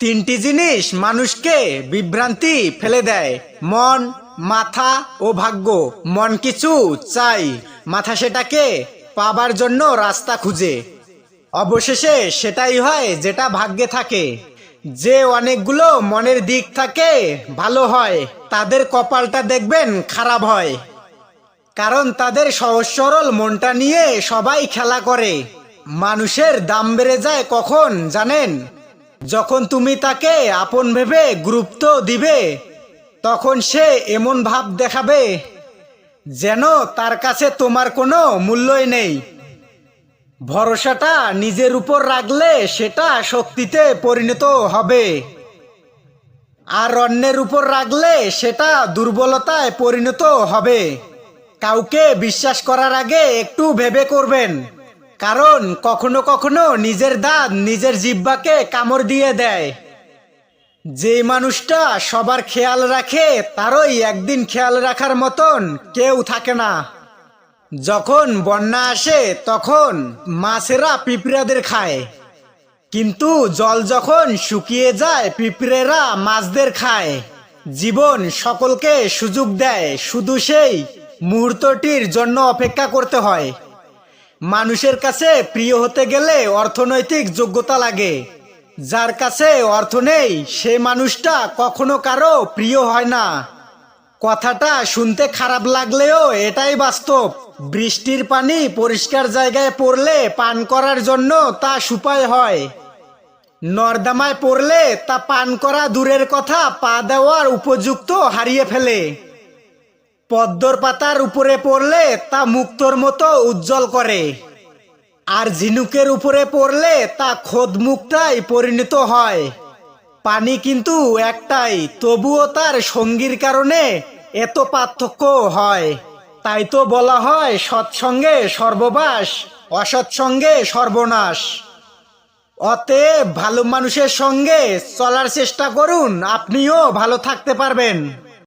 তিনটি জিনিস মানুষকে বিভ্রান্তি ফেলে দেয়। মন, মাথা ও ভাগ্য। মন কিছু চাই। মাথা সেটাকে পাবার জন্য রাস্তা খুঁজে। অবশেষে সেটাই হয় যেটা ভাগ্যে থাকে। যে অনেকগুলো মনের দিক থাকে, ভালো হয়। তাদের কপালটা দেখবেন খারাপ হয়। কারণ তাদের সহজ সরল মনটা নিয়ে সবাই খেলা করে। মানুষের দাম বেড়ে যায় কখন জানেন? যখন তুমি তাকে আপন ভেবে গুরুত্ব দিবে, তখন সে এমন ভাব দেখাবে যেন তার কাছে তোমার কোনো মূল্যই নেই। ভরসাটা নিজের উপর রাখলে সেটা শক্তিতে পরিণত হবে। আর অন্যের উপর রাখলে সেটা দুর্বলতায় পরিণত হবে। কাউকে বিশ্বাস করার আগে একটু ভেবে করবেন। কারণ কখনো কখনো নিজের দাঁত নিজের জিব্বাকে কামড় দিয়ে দেয়। যে মানুষটা সবার খেয়াল রাখে, তারই একদিন খেয়াল রাখার মতন কেউ থাকে না। যখন বন্যা আসে, তখন মাছেরা পিঁপড়াদের খায়। কিন্তু জল যখন শুকিয়ে যায়, পিঁপড়েরা মাছদের খায়। জীবন সকলকে সুযোগ দেয়, শুধু সেই মুহূর্তটির জন্য অপেক্ষা করতে হয়। মানুষের কাছে প্রিয় হতে গেলে অর্থনৈতিক যোগ্যতা লাগে। যার কাছে অর্থ নেই, সে মানুষটা কখনো কারও প্রিয় হয় না। কথাটা শুনতে খারাপ লাগলেও এটাই বাস্তব। বৃষ্টির পানি পরিষ্কার জায়গায় পড়লে পান করার জন্য তা সুপায় হয়। নর্দামায় পড়লে তা পান করা দূরের কথা, পা দেওয়ার উপযুক্ত হারিয়ে ফেলে। পদ্মর পাতার উপরে পড়লে তা মুক্তোর মতো উজ্জ্বল করে। আর ঝিনুকের উপরে পড়লে তা খোদ মুখটাই পরিণত হয়। পানি কিন্তু একটাই, তবুও তার সঙ্গীর কারণে এত পার্থক্য হয়। তাই তো বলা হয় সৎসঙ্গে সর্ববাস, অসৎসঙ্গে সর্বনাশ। অতএব ভালো মানুষের সঙ্গে চলার চেষ্টা করুন, আপনিও ভালো থাকতে পারবেন।